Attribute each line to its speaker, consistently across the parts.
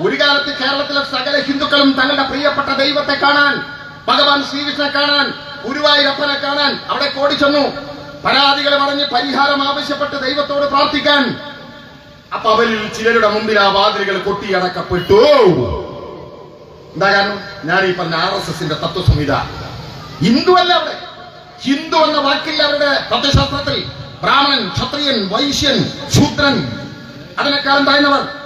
Speaker 1: ഒരു കാലത്ത് കേരളത്തിലെ സകല ഹിന്ദുക്കളും തങ്ങളുടെ പ്രിയപ്പെട്ട ദൈവത്തെ കാണാൻ ഭഗവാൻ ശ്രീകൃഷ്ണനെ കാണാൻ ഗുരുവായൂരപ്പനെ കാണാൻ അവിടെ കോടി ചെന്നു. പരാതികൾ പറഞ്ഞ് പരിഹാരം ആവശ്യപ്പെട്ട് ദൈവത്തോട് പ്രാർത്ഥിക്കാൻ. അപ്പൊ അവരിൽ ചിലരുടെ മുമ്പിൽ ആ വാതിലുകൾ കൊട്ടിയടക്കപ്പെട്ടു. എന്താ കാരണം? ഞാൻ ഈ പറഞ്ഞ ആർ എസ് എസിന്റെ തത്വസംഹിത. ഹിന്ദു അല്ല അവിടെ. ഹിന്ദു എന്ന വാക്കില്ല അവരുടെ തത്വശാസ്ത്രത്തിൽ. ബ്രാഹ്മണൻ ക്ഷത്രിയൻ വൈശ്യൻ ശൂദ്രൻ. അതിനേക്കാളും താഴ്ന്നവർ.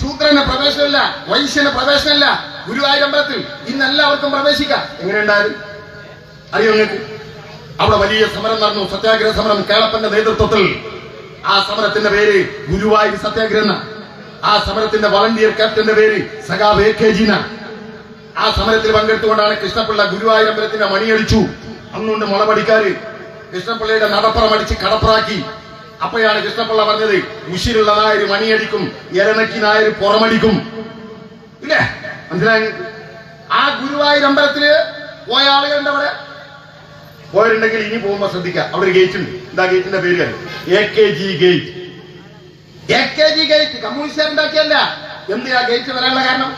Speaker 1: ശൂദ്രന് പ്രവേശനമില്ല വൈശ്യന് പ്രവേശനമില്ല. ഗുരുവായൂരമ്പലത്തിൽ ഇന്ന് എല്ലാവർക്കും പ്രവേശിക്കാം. എങ്ങനെയുണ്ടായത്? അറിയോ നിങ്ങൾക്ക്? അവിടെ വലിയ സമരം നടന്നു. സത്യാഗ്രഹ സമരം കേളപ്പന്റെ നേതൃത്വത്തിൽ. ആ സമരത്തിന്റെ പേര് ഗുരുവായൂർ സത്യാഗ്രഹം ആ സമരത്തിന്റെ വളണ്ടിയർ ക്യാപ്റ്റന്റെ പേര് സഖാബ് എ കെ ജീന. ആ സമരത്തിൽ പങ്കെടുത്തുകൊണ്ടാണ് കൃഷ്ണപിള്ള ഗുരുവായൂരമ്പലത്തിന്റെ മണിയടിച്ചു. അന്നുകൊണ്ട് മുളപടിക്കാര് കൃഷ്ണപിള്ളയുടെ നടപ്പുറം അടിച്ച് കടപ്പുറാക്കി. അപ്പോഴാണ് കൃഷ്ണപിള്ള പറഞ്ഞത് ഉശിരുള്ള നായർ മണിയടിക്കും എരനക്കി നായർ പുറമടിക്കും. ഇല്ലേ? മനസ്സിലായി ആ ഗുരുവായൂർ അമ്പലത്തിൽ പോയ ആളുകളുണ്ട് അവിടെ പോയിട്ടുണ്ടെങ്കിൽ ഇനി പോകുമ്പോ ശ്രദ്ധിക്കുക അവിടെ ഗേറ്റ് ഉണ്ട്. എന്താ ഗേറ്റിന്റെ പേര്? A K G gate A K G gate communist ഉണ്ടാക്കിയല്ല. എന്തിനാ ഗേറ്റ് വരാനുള്ള കാരണം?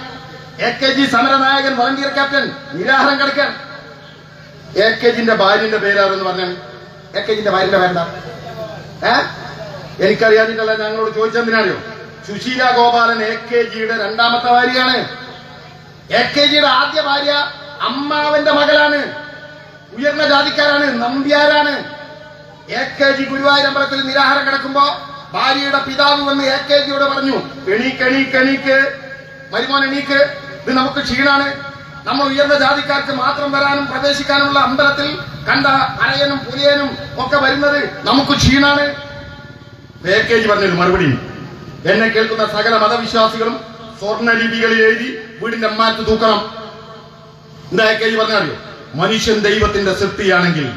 Speaker 1: എ കെ ജി സമരനായകൻ വളണ്ടിയർ ക്യാപ്റ്റൻ നിരാഹാരം കിടക്കാൻ. എ കെ ജിന്റെ ഭാര്യന്റെ പേരാണെന്ന് പറഞ്ഞാൽ? എ കെ ജിന്റെ ഭാര്യന്റെ പേരെന്താ? ഏ? എനിക്കറിയാതിട്ടല്ല ഞങ്ങളോട് ചോദിച്ചെന്തിനാറിയോ സുശീല ഗോപാലൻ എ കെ ജിയുടെ രണ്ടാമത്തെ ഭാര്യയാണ്. എ കെ ജിയുടെ ആദ്യ ഭാര്യ അമ്മാവന്റെ മകളാണ്. ഉയർന്ന ജാതിക്കാരാണ് നമ്പ്യാരാണ്. എ കെ ജി ഗുരുവായൂരമ്പലത്തിൽ നിരാഹാരം കിടക്കുമ്പോ ഭാര്യയുടെ പിതാവ് വന്ന് എ കെ ജിയോട് പറഞ്ഞു എണീക്ക് എണീക്ക് എണീക്ക്. മരുമോൻ എണീക്ക്. ഇത് നമുക്ക് ക്ഷീണാണ്. നമ്മൾ ഉയർന്ന ജാതിക്കാർക്ക് മാത്രം വരാനും പ്രവേശിക്കാനുമുള്ള അമ്പലത്തിൽ കണ്ട അരയനും പുലിയനും ഒക്കെ വരുന്നത് നമുക്ക് ക്ഷീണാണ്. പാക്കേജ് പറഞ്ഞൊരു മറുപടി എന്നെ കേൾക്കുന്ന സകല മതവിശ്വാസികളും സ്വർണ ലിപികളിൽ എഴുതി വീടിന്റെ അമ്മാറ്റ് തൂക്കണം. എന്താ പാക്കേജ് പറഞ്ഞറിയോ മനുഷ്യൻ ദൈവത്തിന്റെ സൃഷ്ടിയാണെങ്കിൽ.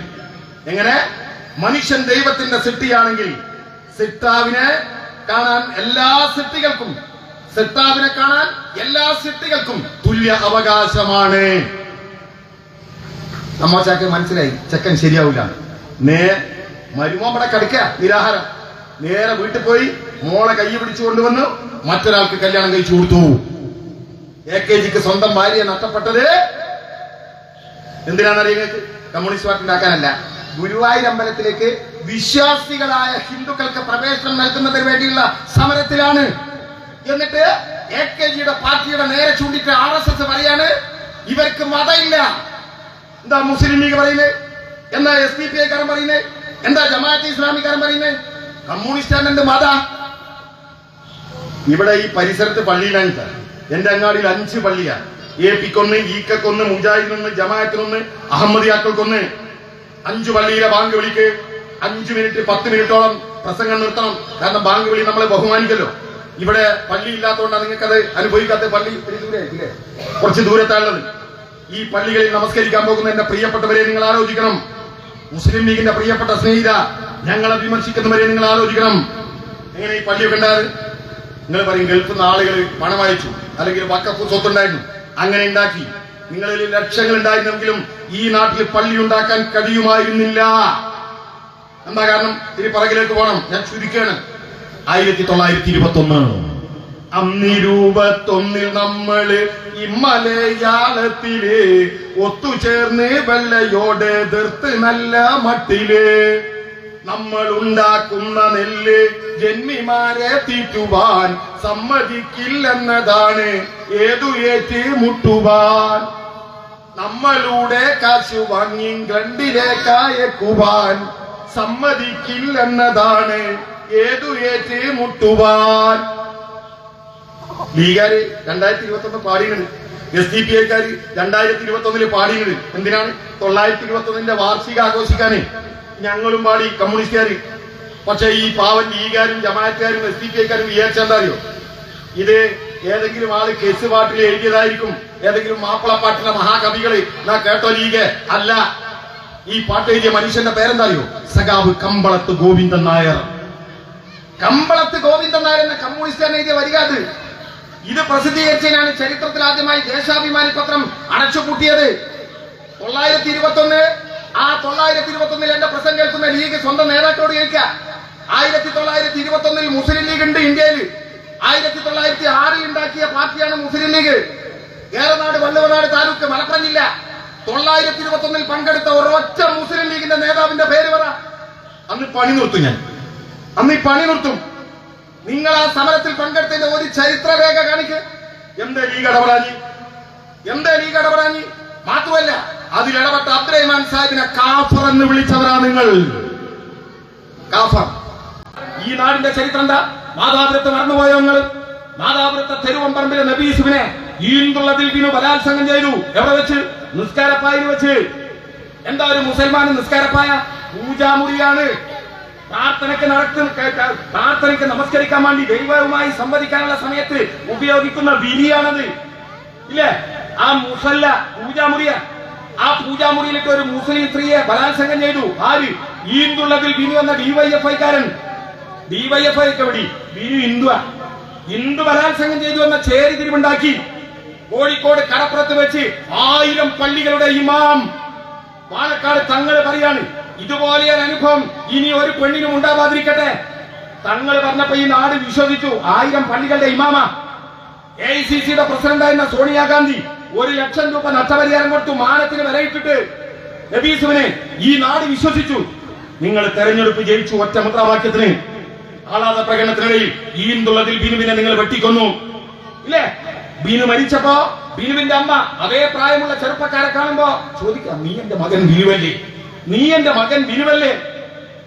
Speaker 1: എങ്ങനെ? മനുഷ്യൻ ദൈവത്തിന്റെ സൃഷ്ടിയാണെങ്കിൽ സിട്ടാവിനെ കാണാൻ എല്ലാ സൃഷ്ടികൾക്കും സിട്ടാവിനെ കാണാൻ എല്ലാ സൃഷ്ടികൾക്കും തുല്യ അവകാശമാണ്. നമ്മ മനസ്സിലായി ചെക്കൻ ശരിയാവില്ല നേ മരുമോമ്പടെ കടിക്ക നിരാഹാരം. നേരെ വീട്ടിൽ പോയി മോളെ കൈ പിടിച്ചു കൊണ്ടുവന്നു മറ്റൊരാൾക്ക് കല്യാണം കഴിച്ചു കൊടുത്തു. എ കെ ജിക്ക് സ്വന്തം ഭാര്യയെ നഷ്ടപ്പെട്ടത്? എന്തിനാണെന്നറിയുന്നത് കമ്മ്യൂണിസ്റ്റ് പാർട്ടി ഉണ്ടാക്കാനല്ല. ഗുരുവായൂർ അമ്പലത്തിലേക്ക് വിശ്വാസികളായ ഹിന്ദുക്കൾക്ക് പ്രവേശനം നൽകുന്നതിന് വേണ്ടിയുള്ള സമരത്തിലാണ്. എന്നിട്ട് എ കെ ജിയുടെ പാർട്ടിയുടെ നേരെ ചൂണ്ടിട്ട് ആർ എസ് എസ് പറയാണ് ഇവർക്ക് മതമില്ല. എന്താ മുസ്ലിം ലീഗ് പറയുന്നേ? എന്താ എസ് പി പി ഐക്കാരൻ പറയുന്നേ? എന്താ ജമാഅത്ത് ഇസ്ലാമിക്കാരൻ പറയുന്നത് കമ്മ്യൂണിസ്റ്റ് മത. ഇവിടെ ഈ പരിസരത്ത് പള്ളിയിലാണ് എന്റെ അങ്ങാടിയിൽ അഞ്ച് പള്ളിയാണ് എ പിക്കൊന്ന് ഈക്കൊന്ന് മുജാഹിദിനൊന്ന് ജമാഅത്തിനൊന്ന് അഹമ്മദിയാക്കൾക്കൊന്ന്. അഞ്ചു പള്ളിയിലെ ബാങ്ക് വിളിക്ക്. അഞ്ചു മിനിറ്റ് പത്ത് മിനിറ്റോളം പ്രസംഗം നിർത്തണം. കാരണം ബാങ്ക് വിളി നമ്മളെ ബഹുമാനിക്കല്ലോ. ഇവിടെ പള്ളി ഇല്ലാത്തതുകൊണ്ടാണ് നിങ്ങൾക്കത് അനുഭവിക്കാത്ത പള്ളി ദൂരെ കുറച്ച് ദൂരത്താണുള്ളത്. ഈ പള്ളികളിൽ നമസ്കരിക്കാൻ പോകുന്ന എന്റെ പ്രിയപ്പെട്ടവരെ നിങ്ങൾ ആലോചിക്കണം. മുസ്ലിം ലീഗിന്റെ പ്രിയപ്പെട്ട സ്നേഹിത ഞങ്ങളെ വിമർശിക്കുന്നവരെ നിങ്ങൾ ആലോചിക്കണം. എങ്ങനെ ഈ പള്ളിയൊക്കെ ഉണ്ടായത് നിങ്ങൾ പറയും ഗൾഫിൽ നിന്ന് ആളുകൾ പണം അയച്ചു അല്ലെങ്കിൽ വക്കഫ് സ്വത്തുണ്ടായിരുന്നു അങ്ങനെ ഉണ്ടാക്കി. നിങ്ങളിൽ ലക്ഷങ്ങൾ ഉണ്ടായിരുന്നെങ്കിലും ഈ നാട്ടിൽ പള്ളി ഉണ്ടാക്കാൻ കഴിയുമായിരുന്നില്ല. എന്താ കാരണം? ഇനി പറകിലേക്ക് പോകണം. ഞാൻ ചുരുക്കാണ് ആയിരത്തി തൊള്ളായിരത്തി ഇരുപത്തി ഒന്ന് അന്നിരൂപത്തൊന്നിൽ നമ്മൾ ഈ മലയാളത്തിൽ ഒത്തുചേർന്ന് വല്ലയോടെ എതിർത്ത് നല്ല മട്ടിൽ. നമ്മൾ ഉണ്ടാക്കുന്ന നെല്ല് ജന്മിമാരെ തീറ്റുവാൻ സമ്മതിക്കില്ലെന്നതാണ് ഏതു ഏറ്റ് മുട്ടുവാൻ. നമ്മളുടെ കാശു വാങ്ങി കണ്ടിലേക്കായക്കുവാൻ സമ്മതിക്കില്ലെന്നതാണ് ഏതു ഏറ്റ് മുട്ടുവാൻ. ലീഗാര് രണ്ടായിരത്തി ഇരുപത്തി ഒന്ന് പാടിയിട്ടുണ്ട്. എസ് ഡി പി ഐക്കാർ രണ്ടായിരത്തി ഇരുപത്തി ഒന്നിൽ പാടിയിട്ട് എന്തിനാണ്? തൊള്ളായിരത്തി ഇരുപത്തി ഒന്നിന്റെ വാർഷിക ആഘോഷിക്കാന് ഞങ്ങളും പാടി കമ്മ്യൂണിസ്റ്റുകാർ പക്ഷെ ഈ പാവൻ ലീഗാരും ജമാഅത്തുകാരും എസ് ഡി പി ഐക്കാരും വിചാരിച്ചെന്താ അറിയോ? ഇത് ഏതെങ്കിലും ആൾ കേസ് പാട്ടിൽ എഴുതിയതായിരിക്കും. ഏതെങ്കിലും മാപ്പിള പാട്ടിലെ മഹാകവികൾ. നാ കേട്ടോ ലീഗ്? അല്ല. ഈ പാട്ട് എഴുതിയ മനുഷ്യന്റെ പേരെന്താ അറിയോ? സഖാവ് കമ്പളത്ത് ഗോവിന്ദൻ നായർ. കമ്പളത്ത് ഗോവിന്ദൻ നായർ എന്ന കമ്മ്യൂണിസ്റ്റ് എഴുതിയ വരിക അത്. ഇത് പ്രസിദ്ധീകരിച്ചതിനാണ് ചരിത്രത്തിൽ ആദ്യമായി ദേശാഭിമാനി പത്രം അടച്ചുപൂട്ടിയത്. തൊള്ളായിരത്തി ഇരുപത്തൊന്ന് ആ തൊള്ളായിരത്തി ഇരുപത്തൊന്നിൽ എന്റെ പ്രസംഗം കേൾക്കുന്ന ലീഗ് സ്വന്തം നേതാക്കളോട് ചോദിക്കുക. ആയിരത്തി തൊള്ളായിരത്തി ഇരുപത്തൊന്നിൽ മുസ്ലിം ലീഗ് ഉണ്ട് ഇന്ത്യയിൽ. ആയിരത്തി തൊള്ളായിരത്തി ആറിൽ ഉണ്ടാക്കിയ പാർട്ടിയാണ് മുസ്ലിം ലീഗ്. ഏറനാട് വല്ലവനാട് താലൂക്ക് മലപ്പുറം ജില്ല. തൊള്ളായിരത്തി ഇരുപത്തൊന്നിൽ പങ്കെടുത്ത ഒരൊറ്റ മുസ്ലിം ലീഗിന്റെ നേതാവിന്റെ പേര് പറ. അന്ന് പണി നിർത്തും ഞാൻ. അന്ന് ഈ പണി നിർത്തും. നിങ്ങൾ ആ സമരത്തിൽ പങ്കെടുത്തതിന്റെ ഒരു ചരിത്രരേഖ കാണിക്ക്. എന്തേ ലീഗ് ഇടപെടാഞ്ഞി എന്തേ ലീഗ് ഇടപെടാഞ്ഞി മാത്രമല്ല അതിലിടപെട്ട അബ്ദുറഹ്മാൻ സാഹിബിനെ കാഫർ എന്ന് വിളിച്ചവരാ നിങ്ങൾ. കാഫർ. ഈ നാടിന്റെ ചരിത്രം എന്താ? മാതാപുരത്ത് മറന്നുപോയോ നിങ്ങൾ? മാതാപുരത്തെ തെരുവമ്പറമ്പിലെ നബീസുവിനെ ഈന്തുള്ള ദിൽബിനു ബലാത്സംഗം ചെയ്തു. എവിടെ വെച്ച്? നിസ്കാരപ്പായിൽ വെച്ച്. എന്താ ഒരു മുസൽമാൻ നിസ്കാരപ്പായ? പൂജാമുറിയാണ്. പ്രാർത്ഥനയ്ക്ക് നടക്കുന്ന ക- ക- പ്രാർത്ഥനയ്ക്ക് നമസ്കരിക്കാൻ വേണ്ടി ദൈവവുമായി സംവദിക്കാനുള്ള സമയത്ത് ഉപയോഗിക്കുന്ന വിരിയാണത് ഇല്ലേ? ആ മുസല്ല പൂജാമുറിയ. ആ പൂജാമുറിയിലേക്ക് ഒരു മുസ്ലിം സ്ത്രീയെ ബലാത്സംഗം ചെയ്തു. ആര്? ഈന്തുള്ളതിൽ വിനു എന്ന ഡിവൈഎഫ്ഐക്കാരൻ ഡിവൈഎഫ്ഐ ഒക്കെ എവിടെ വിനു ഹിന്ദുവാ ഹിന്ദു ബലാത്സംഗം ചെയ്തു എന്ന ചേരി തിരിവുണ്ടാക്കി. കോഴിക്കോട് കടപ്പുറത്ത് വെച്ച് ആയിരം പള്ളികളുടെ ഇമാം. പാലക്കാട് തങ്ങൾ പറയാണ് ഇതുപോലെ ഒരു അനുഭവം. ഇനി ഒരു പെണ്ണിനും ഉണ്ടാവാതിരിക്കട്ടെ. തങ്ങൾ പറഞ്ഞപ്പോ ഈ നാട് വിശ്വസിച്ചു. ആയിരം പള്ളികളുടെ ഇമാമ. എ ഐ സി സിയുടെ പ്രസിഡന്റായിരുന്ന സോണിയാഗാന്ധി ഒരു ലക്ഷം രൂപ നഷ്ടപരിഹാരം കൊടുത്തു മാനത്തിന് വിലയിട്ടിട്ട് നബീസുവിനെ ഈ നാട് വിശ്വസിച്ചു. നിങ്ങൾ തെരഞ്ഞെടുപ്പ് ജയിച്ചു ഒറ്റ മുദ്രാവാക്യത്തിന്. ആളാത പ്രകടനത്തിനിടയിൽ ഈന്തുള്ളതിൽ ബിനുവിനെ നിങ്ങൾ വെട്ടിക്കൊന്നു. ഇല്ലേ? ബിനു മരിച്ചപ്പോ ബിനുവിന്റെ അമ്മ അതേ പ്രായമുള്ള ചെറുപ്പക്കാരെ കാണുമ്പോ ചോദിക്കാം നീ എന്റെ മകൻ ബിനുവല്ലേ? നീ എന്റെ മകൻ വിനുവല്ലേ?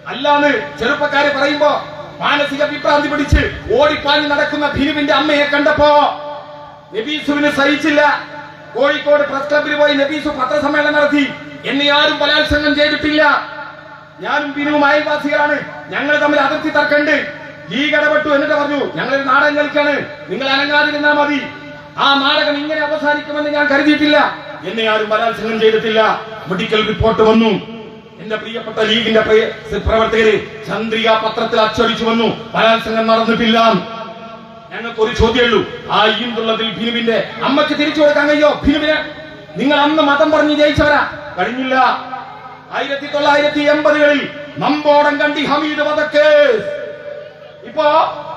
Speaker 1: അല്ലാന്ന് ചെറുപ്പക്കാരെ പറയുമ്പോ മാനസിക വിഭ്രാന്തി പിടിച്ച് ഓടിപ്പാഞ്ഞ് നടക്കുന്ന ഭീരുവിന്റെ അമ്മയെ കണ്ടപ്പോ നബീസുവിന് സഹിച്ചില്ല. കോഴിക്കോട് പ്രസ് ക്ലബിൽ പോയി നബീസു പത്രസമ്മേളനം നടത്തി. എന്നെ ആരും ബലാത്സംഗം ചെയ്തിട്ടില്ല. ഞാനും ബിനുവും അയൽവാസികളാണ്. ഞങ്ങൾ തമ്മിൽ അതിർത്തി തർക്കണ്ട്. ലീഗ് ഇടപെട്ടു എന്നിട്ട് പറഞ്ഞു ഞങ്ങൾ നാടകം കളിക്കാണ്. നിങ്ങൾ അനങ്ങാതിരുന്നാ മതി. ആ നാടകം ഇങ്ങനെ അവസാനിക്കുമെന്ന് ഞാൻ കരുതിയിട്ടില്ല. എന്നെ ആരും ബലാത്സംഗം ചെയ്തിട്ടില്ല. മെഡിക്കൽ റിപ്പോർട്ട് വന്നു. എന്റെ പ്രിയപ്പെട്ട ലീഗിന്റെ പ്രവർത്തകരെ ചന്ദ്രിക പത്രത്തിൽ അച്ചടിച്ചു വന്നു. ബലാത്സംഗം നടന്നിട്ടില്ല. ഞങ്ങൾക്ക് ഒരു ചോദ്യമുള്ളൂ. ആ ഈന്തുള്ളതിൽ ഭിനുവിന്റെ അമ്മയ്ക്ക് തിരിച്ചു കൊടുക്കാൻ കഴിയോ? ഭിനുവിന് നിങ്ങൾ അന്ന് മതം പറഞ്ഞ് ജയിച്ചവരാ. കഴിഞ്ഞില്ല. ആയിരത്തി തൊള്ളായിരത്തി എൺപതുകളിൽ നമ്പോടം കണ്ടി ഹമീദ് വധക്കേസ്. ഇപ്പോ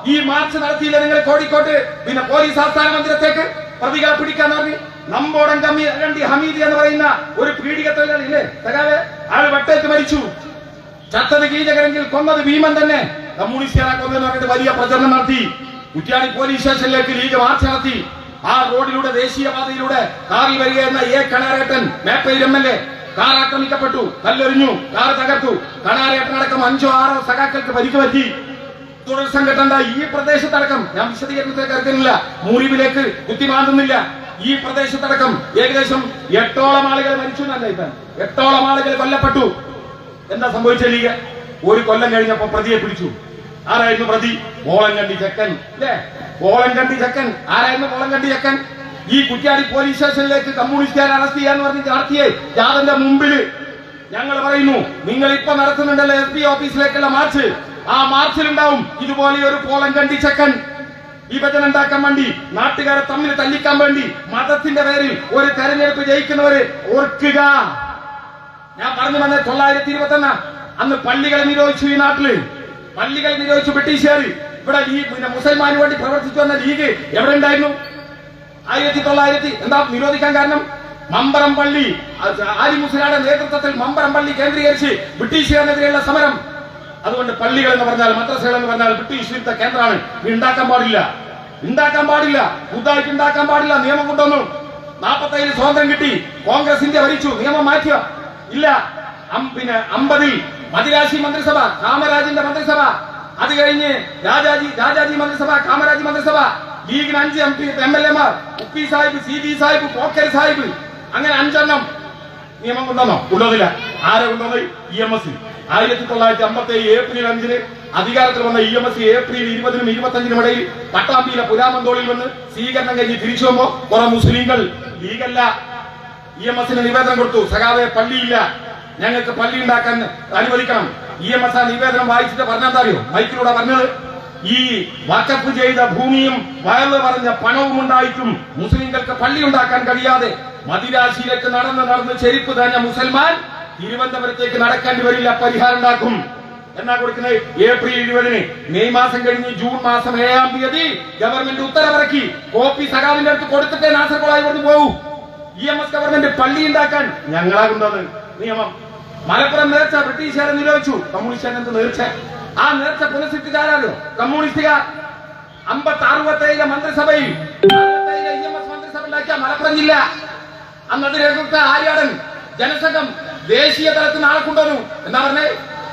Speaker 1: ഈ മാർച്ച് നടത്തിയില്ല നിങ്ങൾ കോഴിക്കോട്ട്? പിന്നെ പോലീസ് ആസ്ഥാന മന്ദിരത്തേക്ക്? പ്രതികളെ പിടിക്കാൻ പറഞ്ഞു കമ്മി കണ്ടി ഹമീദി എന്ന് പറയുന്ന ഒരു പീഡിക തൊഴിലാളി ഇല്ലേ അയാൾ വെട്ടേറ്റ് മരിച്ചു. ചത്തത് കീചകരെങ്കിൽ കൊന്നത് ഭീമൻ തന്നെ. കമ്മ്യൂണിസ്റ്റുകാരെ കൊന്നെന്ന് പറഞ്ഞിട്ട് വലിയ പ്രചരണം നടത്തി. കുറ്റ്യാടി പോലീസ് സ്റ്റേഷനിലേക്ക് ലീഗ് മാർച്ച് നടത്തി. ആ റോഡിലൂടെ ദേശീയപാതയിലൂടെ കാറിൽ വരികയെന്ന A. കണാരേട്ടൻ Meppayil M L A. Car ആക്രമിക്കപ്പെട്ടു. കല്ലെറിഞ്ഞു. കാർ തകർത്തു. കണാരേട്ടനടക്കം അഞ്ചോ ആറോ സഖാക്കൾക്ക് പരിക്ക് പറ്റി. തുടർ സംഘടന ഈ പ്രദേശത്തടക്കം ഞാൻ വിശദീകരണത്തിലേക്ക് ഇറക്കുന്നില്ല മുറിവിലേക്ക് കുത്തിമാന്തുന്നില്ല ഈ പ്രദേശത്തടക്കം ഏകദേശം എട്ടോളം ആളുകൾ മരിച്ചു എന്നല്ല ഇപ്പം. എട്ടോളം ആളുകൾ കൊല്ലപ്പെട്ടു. എന്താ സംഭവിച്ച ലീഗ്? ഒരു കൊല്ലം കഴിഞ്ഞപ്പോ പ്രതിയെ പിടിച്ചു. ആരായിരുന്നു പ്രതി? ഓളങ്കണ്ടി ചെക്കൻ. അല്ലേ? ഓളങ്കണ്ടി ചെക്കൻ. ആരായിരുന്നു കണ്ടി ചെക്കൻ? ഈ കുറ്റ്യാടി പോലീസ് സ്റ്റേഷനിലേക്ക് കമ്മ്യൂണിസ്റ്റുകാരെ അറസ്റ്റ് ചെയ്യാന്ന് പറഞ്ഞ് നടത്തിയേ ജാതന്റെ മുമ്പിൽ. ഞങ്ങൾ പറയുന്നു നിങ്ങൾ ഇപ്പൊ നടത്തുന്നുണ്ടല്ലോ എസ് പി ഓഫീസിലേക്കുള്ള മാർച്ച്. ആ മാർച്ചിലുണ്ടാവും ഇതുപോലെ ഒരു പോളം കണ്ടി ചെക്കൻ. വിഭജനം ഉണ്ടാക്കാൻ വേണ്ടി നാട്ടുകാരെ തമ്മിൽ തല്ലിക്കാൻ വേണ്ടി മതത്തിന്റെ പേരിൽ ഒരു തെരഞ്ഞെടുപ്പ് ജയിക്കുന്നവരെ ഓർക്കുക. ഞാൻ പറഞ്ഞു വന്നത് തൊള്ളായിരത്തി ഇരുപത്തി ഒന്ന് അന്ന് പള്ളികളെ നിരോധിച്ചു ഈ നാട്ടിൽ. പള്ളികളെ നിരോധിച്ചു ബ്രിട്ടീഷുകാർ ഇവിടെ ഈ പിന്നെ മുസൽമാന് വേണ്ടി പ്രവർത്തിച്ചു വന്ന ലീഗ് എവിടെ ഉണ്ടായിരുന്നു? ആയിരത്തി തൊള്ളായിരത്തി എന്താ നിരോധിക്കാൻ കാരണം? മമ്പറം പള്ളി ആലി മുസ്ലിയുടെ നേതൃത്വത്തിൽ മമ്പറം പള്ളി കേന്ദ്രീകരിച്ച് ബ്രിട്ടീഷുകാരനെതിരെയുള്ള സമരം അതുകൊണ്ട് പള്ളികൾ എന്ന് പറഞ്ഞാൽ മദ്രസകൾ എന്ന് പറഞ്ഞാൽ ബ്രിട്ടീഷ് വിരുദ്ധ കേന്ദ്രമാണ്. ഉണ്ടാക്കാൻ പാടില്ല. ഉണ്ടാക്കാൻ പാടില്ല. പുതുതായിട്ട് ഉണ്ടാക്കാൻ പാടില്ല. നിയമം കൊണ്ടുവന്നു. നാൽപ്പത്തേഴ് സ്വാതന്ത്ര്യം കിട്ടി. കോൺഗ്രസ് ഇന്ത്യ ഭരിച്ചു. നിയമം മാറ്റിയ? ഇല്ല. പിന്നെ അമ്പതിൽ മദിരാശി മന്ത്രിസഭ കാമരാജിന്റെ മന്ത്രിസഭ. അത് കഴിഞ്ഞ് രാജാജി രാജാജി മന്ത്രിസഭ കാമരാജി മന്ത്രിസഭ. ലീഗിന് അഞ്ച് എം പി എം എൽ എമാർ ഉപ്പി സാഹിബ് സി ബി സാഹിബ് പോക്കരി സാഹിബ്. അങ്ങനെ അഞ്ചെണ്ണം നിയമം കൊണ്ടുവന്നോ? കൊണ്ടുവന്നില്ല ആരെ കൊണ്ടുവന്നത് ഇ എം എസ് ആയിരത്തി തൊള്ളായിരത്തി അമ്പത്തി ഏഴ് ഏപ്രിൽ അഞ്ചിന് അധികാരത്തിൽ വന്ന ഇ എം എസ് ഏപ്രിൽ ഇരുപതിനും ഇരുപത്തഞ്ചിനും ഇടയിൽ പട്ടാമ്പിയിലെ പുരാമന്തോളിൽ വന്ന് സ്വീകരണം കഴിഞ്ഞ് തിരിച്ചു വന്നോ. കുറെ മുസ്ലിങ്ങൾ ലീഗല്ല. ഇ എം എസിന് നിവേദനം കൊടുത്തു. സഖാവെ പള്ളിയില്ല. ഞങ്ങൾക്ക് പള്ളി ഉണ്ടാക്കാൻ അനുവദിക്കണം. ഇ എം എസ് ആ നിവേദനം വായിച്ചിട്ട് പറഞ്ഞെന്താ അറിയോ? മൈക്കിലൂടെ പറഞ്ഞത് ഈ വക്കപ്പ് ചെയ്ത ഭൂമിയും വയൽ പറഞ്ഞ പണവും ഉണ്ടായിട്ടും മുസ്ലിങ്ങൾക്ക് പള്ളി ഉണ്ടാക്കാൻ കഴിയാതെ മദിരാശിയിലേക്ക് നടന്ന് നടന്ന് ചെരുപ്പ് തന്നെ മുസൽമാൻ തിരുവനന്തപുരത്തേക്ക് നടക്കേണ്ടി വരില്ല പരിഹാരം ഉണ്ടാക്കും.
Speaker 2: എന്നാ കൊടുക്കുന്നത്? ഏപ്രിൽ ഇരുപതിന് മെയ് മാസം കഴിഞ്ഞ് ജൂൺ മാസം ഏഴാം തീയതി ഗവൺമെന്റ് ഉത്തരവിറക്കി. കോപ്പി സഖാവിന്റെ അടുത്ത് കൊടുത്തിട്ടേ നാസർകോളായി കൊണ്ട് പോകൂ. ഇ എം എസ് ഗവൺമെന്റ് പള്ളി ഉണ്ടാക്കാൻ ഞങ്ങളാകുന്നത്. നിയമം. മലപ്പുറം നേർച്ച ബ്രിട്ടീഷുകാരെ നിരോധിച്ചു. കമ്മ്യൂണിസ്റ്റുകാരെന്ത് നേർച്ച? ആ നേർച്ച പുനഃസൃഷ്ടിച്ചാരോ കമ്മ്യൂണിസ്റ്റുകാർ അമ്പത്തി അറുപത്തേഴിലെ മന്ത്രിസഭയിൽ മന്ത്രിസഭ ഉണ്ടാക്കിയ മലപ്പുറം ജില്ല. അന്ന് അത് നേതൃത്വ ആര്യാടൻ ജനസംഘം ദേശീയ തലത്തിൽ നാളെ കൊണ്ടുവന്നു എന്താ പറഞ്ഞേ?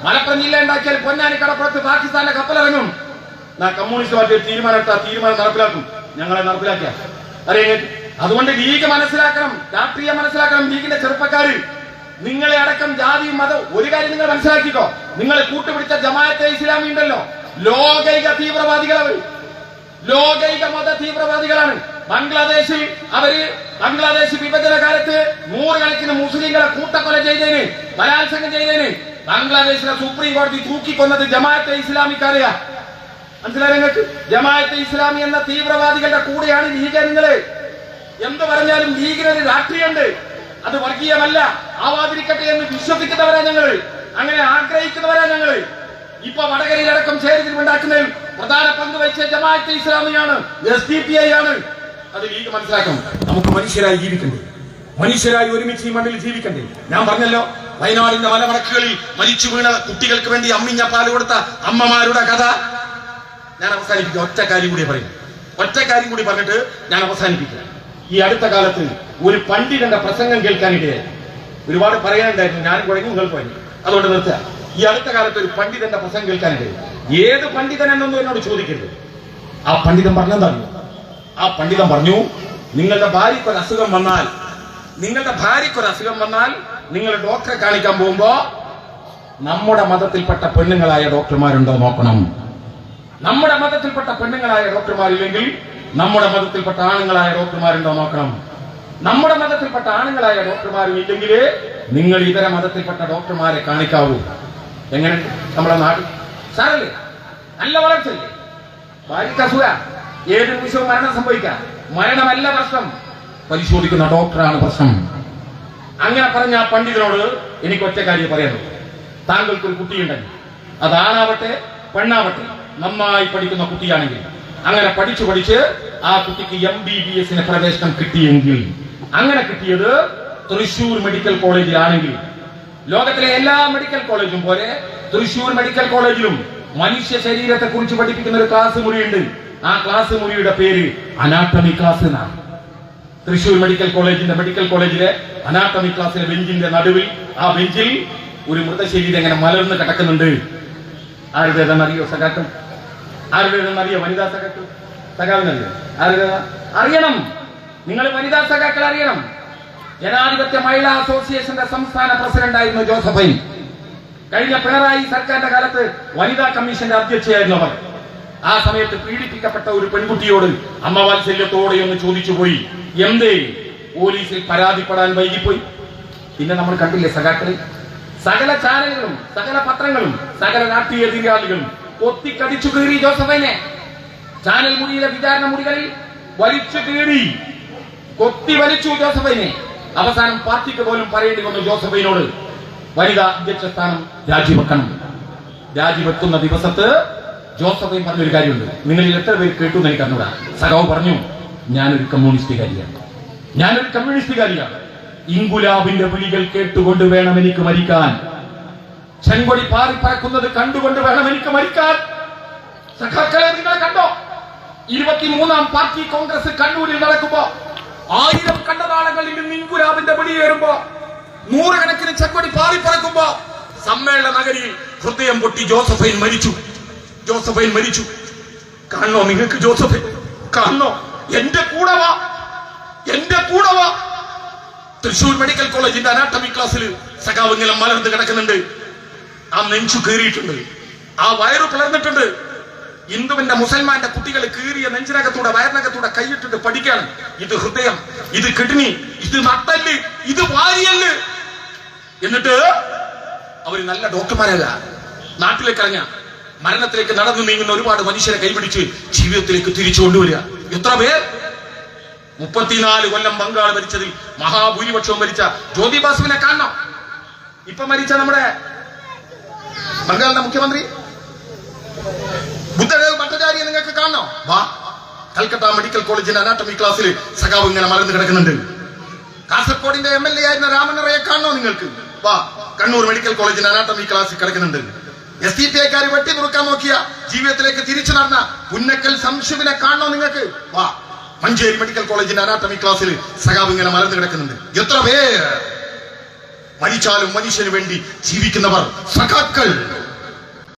Speaker 2: മലപ്പുറം ജില്ല ഉണ്ടാക്കിയാൽ പൊന്നാനി കടപ്പുറത്ത് പാകിസ്ഥാന്റെ കപ്പലിറങ്ങും. കമ്മ്യൂണിസ്റ്റ് പാർട്ടി തീരുമാനം എടുത്താൽ തീരുമാനം നടപ്പിലാക്കും. ഞങ്ങളെ നടപ്പിലാക്കിയ. അറിയാൻ അതുകൊണ്ട് ലീഗ് മനസ്സിലാക്കണം രാഷ്ട്രീയം മനസ്സിലാക്കണം ലീഗിന്റെ ചെറുപ്പക്കാര്. നിങ്ങളെ അടക്കം ജാതിയും മതവും ഒരു കാര്യം നിങ്ങൾ മനസ്സിലാക്കിക്കോ. നിങ്ങൾ കൂട്ടുപിടിച്ച ജമാഅത്തെ ഇസ്ലാമി ഉണ്ടല്ലോ. ലോകൈക തീവ്രവാദികളാണ് ലോകൈക മത തീവ്രവാദികളാണ്. ബംഗ്ലാദേശിൽ അവർ ബംഗ്ലാദേശ് വിഭജന കാലത്ത് നൂറുകണക്കിന് മുസ്ലിങ്ങളെ കൂട്ടക്കൊല ചെയ്തേന് ബലാത്സംഗം ചെയ്തേന്. ബംഗ്ലാദേശിലെ സുപ്രീം കോടതി തൂക്കിക്കൊന്നത് ജമാഅത്തെ ഇസ്ലാമിക്കാരെയാ. മനസ്സിലായി നിങ്ങൾക്ക്? ജമാഅത്തെ ഇസ്ലാമി എന്ന തീവ്രവാദികളുടെ കൂടെയാണ് ലീഗ് നിങ്ങൾ എന്ത് പറഞ്ഞാലും ലീഗിനൊരു രാഷ്ട്രീയമുണ്ട്. അത് വർഗീയമല്ല. ആവാതിരിക്കട്ടെ എന്ന് വിശ്വസിക്കുന്നവരാ ഞങ്ങൾ അങ്ങനെ ആഗ്രഹിക്കുന്നവരാ ഞങ്ങൾ ഇപ്പൊ വടകരയിലടക്കം ചേരിതിരിവുണ്ടാക്കുന്നതിൽ പ്രധാന പങ്ക് വഹിച്ച ജമാഅത്തെ ഇസ്ലാമിയാണ് എസ് ഡി പി ഐ ആണ്. അത് ലീഗ് മനസ്സിലാക്കണം. നമുക്ക് മനുഷ്യരായി ജീവിക്കണ്ടേ? മനുഷ്യരായി ഒരുമിച്ച് ഈ മണ്ണിൽ ജീവിക്കണ്ടേ? ഞാൻ പറഞ്ഞല്ലോ വയനാടിന്റെ മലമടക്കുകളിൽ മരിച്ചു വീണ കുട്ടികൾക്ക് വേണ്ടി അമ്മിഞ്ഞ പാൽ കൊടുത്ത അമ്മമാരുടെ കഥ. ഞാൻ അവസാനിപ്പിക്കും. ഒറ്റ കാര്യം കൂടി പറയും. ഒറ്റ കാര്യം കൂടി പറഞ്ഞിട്ട് ഞാൻ അവസാനിപ്പിക്കുക ഈ അടുത്ത കാലത്ത് ഒരു പണ്ഡിതന്റെ പ്രസംഗം കേൾക്കാനിടയായി. ഒരുപാട് പറയാനുണ്ടായിരുന്നു. ഞാൻ കുഴങ്ങി നിങ്ങൾ കുഴങ്ങി അതുകൊണ്ട് നിർത്തുക. ഈ അടുത്ത കാലത്ത് ഒരു പണ്ഡിതന്റെ പ്രസംഗം കേൾക്കാനിടയായി. ഏത് പണ്ഡിതൻ എന്നൊന്നും എന്നോട് ചോദിക്കരുത്. ആ പണ്ഡിതൻ പറഞ്ഞെന്താണ് ആ പണ്ഡിതൻ പറഞ്ഞു നിങ്ങളുടെ ഭാര്യയ്ക്ക് ഒരു അസുഖം വന്നാൽ നിങ്ങളുടെ ഭാര്യയ്ക്ക് ഒരു അസുഖം വന്നാൽ നിങ്ങൾ ഡോക്ടറെ കാണിക്കാൻ പോകുമ്പോ നമ്മുടെ മതത്തിൽപ്പെട്ട പെണ്ണുങ്ങളായ ഡോക്ടർമാരുണ്ടോ നോക്കണം. നമ്മുടെ മതത്തിൽപ്പെട്ട പെണ്ണുങ്ങളായ ഡോക്ടർമാരില്ലെങ്കിൽ നമ്മുടെ മതത്തിൽപ്പെട്ട ആണുങ്ങളായ ഡോക്ടർമാരുണ്ടോ നോക്കണം. നമ്മുടെ മതത്തിൽപ്പെട്ട ആണുങ്ങളായ ഡോക്ടർമാരും ഇല്ലെങ്കിൽ നിങ്ങൾ ഇതര മതത്തിൽപ്പെട്ട ഡോക്ടർമാരെ കാണിക്കാവൂ. എങ്ങനെ? നമ്മുടെ നാട്ടിൽ സാറല്ലേ? നല്ല വളർച്ചയില്ലേ? ഭാര്യക്ക് അസുഖ? ഏത് നിമിഷവും മരണം സംഭവിക്കാം. മരണമല്ല പ്രശ്നം. പരിശോധിക്കുന്ന ഡോക്ടറാണ് പ്രശ്നം. അങ്ങനെ പറഞ്ഞ ആ പണ്ഡിതനോട് എനിക്ക് ഒറ്റ കാര്യം പറയാനുള്ളൂ. താങ്കൾക്ക് ഒരു കുട്ടിയുണ്ടെങ്കിൽ അതാണാവട്ടെ പെണ്ണാവട്ടെ നന്നായി പഠിക്കുന്ന കുട്ടിയാണെങ്കിൽ അങ്ങനെ പഠിച്ചു പഠിച്ച് ആ കുട്ടിക്ക് എം ബി ബി എസിന് പ്രവേശനം കിട്ടിയെങ്കിൽ അങ്ങനെ കിട്ടിയത് തൃശൂർ മെഡിക്കൽ കോളേജിലാണെങ്കിൽ ലോകത്തിലെ എല്ലാ മെഡിക്കൽ കോളേജും പോലെ തൃശൂർ മെഡിക്കൽ കോളേജിലും മനുഷ്യ ശരീരത്തെ കുറിച്ച് പഠിപ്പിക്കുന്ന ഒരു ക്ലാസ് മുറിയുണ്ട്. ആ ക്ലാസ് മുറിയുടെ പേര് അനാട്ടമി ക്ലാസ് എന്നാണ്. തൃശൂർ മെഡിക്കൽ കോളേജിന്റെ മെഡിക്കൽ കോളേജിലെ അനാട്ടമി ക്ലാസ്സിലെ ബെഞ്ചിന്റെ നടുവിൽ ആ ബെഞ്ചിൽ ഒരു മൃതശരീരം ഇങ്ങനെ മലർന്ന് കിടക്കുന്നുണ്ട്. ആരുടേതെന്നറിയോ ആയുർവേദം ആരുടേതെന്നറിയോ വനിതാ സഖാക്കൾ? സഖാവിനറിയോ? ആയുർവേദ അറിയണം. നിങ്ങൾ വനിതാ സഖാക്കൾ അറിയണം. ജനാധിപത്യ മഹിളാ അസോസിയേഷന്റെ സംസ്ഥാന പ്രസിഡന്റായിരുന്നു ജോസഫൈൻ. കഴിഞ്ഞ പിണറായി സർക്കാരിന്റെ കാലത്ത് വനിതാ കമ്മീഷന്റെ അധ്യക്ഷയായിരുന്നു അവർ. ആ സമയത്ത് പീഡിപ്പിക്കപ്പെട്ട ഒരു പെൺകുട്ടിയോട് അമ്മ വാത്സല്യത്തോടെ ഒന്ന് ചോദിച്ചു പോയി എന്തേ? പോലീസിൽ പരാതിപ്പെടാൻ വൈകിപ്പോയി. പിന്നെ നമ്മൾ കണ്ടില്ലേ സഖാക്കളെ? സകല ചാനലുകളും സകല പത്രങ്ങളും സകല രാഷ്ട്രീയ എതിരാളികളും ഒത്തിക്കടിച്ചു കീറി ജോസഫൈനെ. ചാനൽ മുറിയിലെ വിചാരണ മുറികളിൽ വലിച്ചു കീറി കൊത്തി വലിച്ചു ജോസഫൈനെ. അവസാനം പാർട്ടിക്ക് പോലും പറയേണ്ടി വന്നു ജോസഫൈനോട്. വനിതാ അധ്യക്ഷ സ്ഥാനം രാജിവെക്കണം. രാജിവെക്കുന്ന ദിവസത്ത് ജോസഫൈൻ പറഞ്ഞൊരു കാര്യമുണ്ട്. നിങ്ങളിൽ എത്ര പേര് കേട്ടു എന്ന് എനിക്ക് അറിഞ്ഞൂടാ സഖാവ് പറഞ്ഞു ഞാനൊരു കമ്മ്യൂണിസ്റ്റുകാരിയാണ്. ഞാനൊരു കമ്മ്യൂണിസ്റ്റുകാരിയാണ്. ഇങ്കുലാബിന്റെ വിളികൾ കേട്ടുകൊണ്ട് വേണം എനിക്ക് മരിക്കാൻ. ചെങ്കൊടി പാറി പറക്കുന്നത് കണ്ടുകൊണ്ട് വേണം എനിക്ക് മരിക്കാൻ. സഖാക്കളെ നിങ്ങൾ കണ്ടോ? ഇരുപത്തിമൂന്നാം പാർട്ടി കോൺഗ്രസ് കണ്ണൂരിൽ നടക്കുമ്പോ ആയിരം കണ്ടതാളങ്ങളിൽ നിന്ന് ഇൻകുലാബിന്റെ വെടിയേറുമ്പോ നൂറുകണക്കിന് ചെങ്കൊടി പാറി പറക്കുമ്പോ സമ്മേളന നഗരിയിൽ ഹൃദയം പൊട്ടി ജോസഫൈൻ മരിച്ചു. ജോസഫൈൻ മരിച്ചു. കാണണോ നിങ്ങൾക്ക് ജോസഫൈൻ കാണണോ? എന്റെ കൂടെ വാ. എന്റെ കൂടെ വാ. തൃശൂർ മെഡിക്കൽ കോളേജിന്റെ അനാട്ടമി ക്ലാസ്സിൽ സഖാവ് ഇങ്ങനെ മലർന്ന് കിടക്കുന്നുണ്ട്. ആ നെഞ്ചു കീറിയിട്ടുണ്ട്. ആ വയറ് പിളർന്നിട്ടുണ്ട്. ഹിന്ദുവിന്റെ മുസൽമാന്റെ കുട്ടികൾ കീറിയ നെഞ്ചിനകത്തൂടെ വയറിനകത്തൂടെ കൈയിട്ടിട്ട് പഠിക്കാണ്. ഇത് ഹൃദയം ഇത് കിഡ്നി ഇത് നട്ടൽ ഇത് വാരിയൽ എന്നിട്ട് അവർ നല്ല ഡോക്ടർമാരല്ല. നാട്ടിലേക്ക് ഇറങ്ങ. മരണത്തിലേക്ക് നടന്നു നീങ്ങുന്ന ഒരുപാട് മനുഷ്യരെ കൈപിടിച്ച് ജീവിതത്തിലേക്ക് തിരിച്ചു കൊണ്ടുവരിക. എത്ര പേർ? മുപ്പത്തിനാല് കൊല്ലം ബംഗാൾ ഭരിച്ചതിൽ മഹാഭൂരിപക്ഷവും ഭരിച്ച ജ്യോതി ബാസുവിനെ കാണണം. ഇപ്പൊ മരിച്ച നമ്മുടെ
Speaker 1: ബംഗാളിന്റെ മുഖ്യമന്ത്രി? ബുദ്ധദേവ് ഭട്ടാചാര്യ നിങ്ങൾക്ക് കാണണോ? വാ. കൽക്കട്ട മെഡിക്കൽ കോളേജിന്റെ അനാട്ടമി ക്ലാസ്സിൽ സഖാവ് ഇങ്ങനെ മറന്നു കിടക്കുന്നുണ്ട്. കാസർഗോഡിന്റെ എം എൽ എ ആയിരുന്ന രാമനറയെ കാണണോ നിങ്ങൾക്ക്? വാ. കണ്ണൂർ മെഡിക്കൽ കോളേജിന്റെ അനാട്ടമി ക്ലാസ്സിൽ കിടക്കുന്നുണ്ട്. എസ് ഡി പി ഐക്കാർ വെട്ടി നുറുക്കാൻ നോക്കിയ ജീവിതത്തിലേക്ക് തിരിച്ചു നടന്ന പുന്നക്കൽ സംശുവിനെ കാണണോ നിങ്ങൾക്ക്? വാ മഞ്ചേരി മെഡിക്കൽ കോളേജിന്റെ അനാട്ടമി ക്ലാസ്സിൽ സഖാവ് ഇങ്ങനെ മലർന്നു കിടക്കുന്നുണ്ട്. എത്ര പേർ മരിച്ചാലും മനുഷ്യന് വേണ്ടി ജീവിക്കുന്നവർ സഖാക്കൾ.